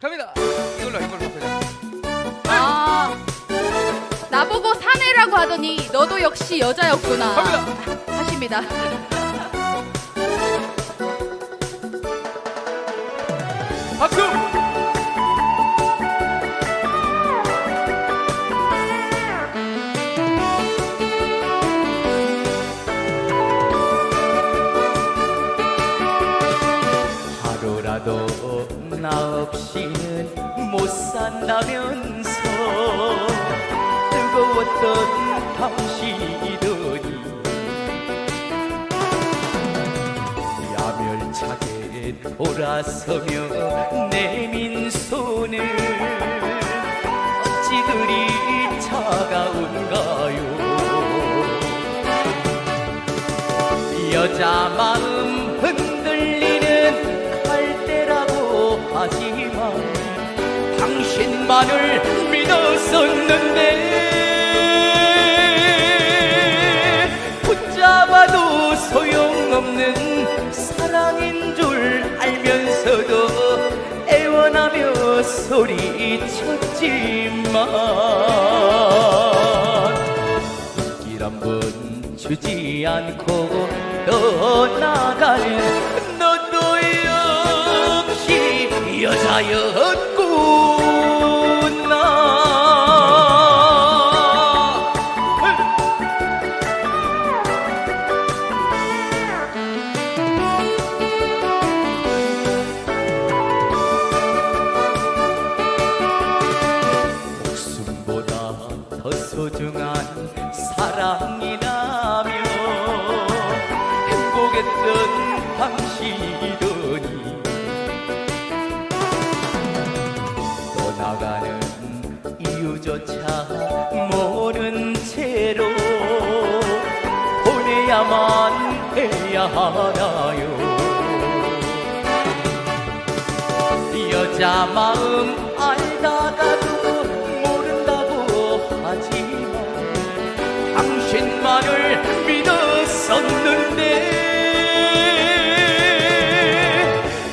갑니다. 이걸로 이걸로 그냥. 아 나보고 사내라고 하더니 너도 역시 여자였구나 갑니다. 하십니다 박수. 없이는 못 산다면서. 뜨거웠던 당신이더니. 야멸차게 돌아서며 내민 손을 어찌 그리 차가운가요? 여자 마음 흔들 당신만을 믿었었는데. 붙잡아도 소용없는 사랑인 줄 알면서도 애원하며 소리쳤지만. 길한번 주지 않고 떠나가는 너도 역시 여자였구 더 소중한 사랑이라며 행복했던 당신이더니. 떠나가는 이유조차 모른 채로 보내야만 해야 하나요? 여자 마음 모른다고 하지만 당신만을 믿었었는데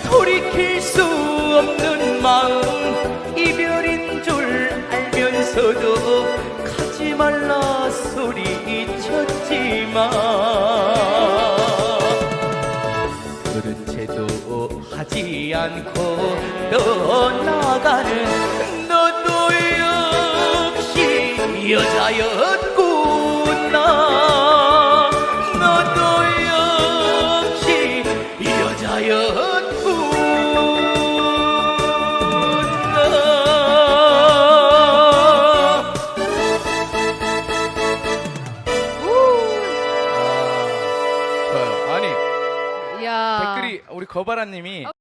돌이킬 수 없는 마음 이별인 줄 알면서도 가지 말라 소리쳤지만 그런 채도 하지 않고 떠나가는 여자였구나. 너도 역시 여자였구나. 좋아요. 아니 이야. 댓글이 우리 거바라님이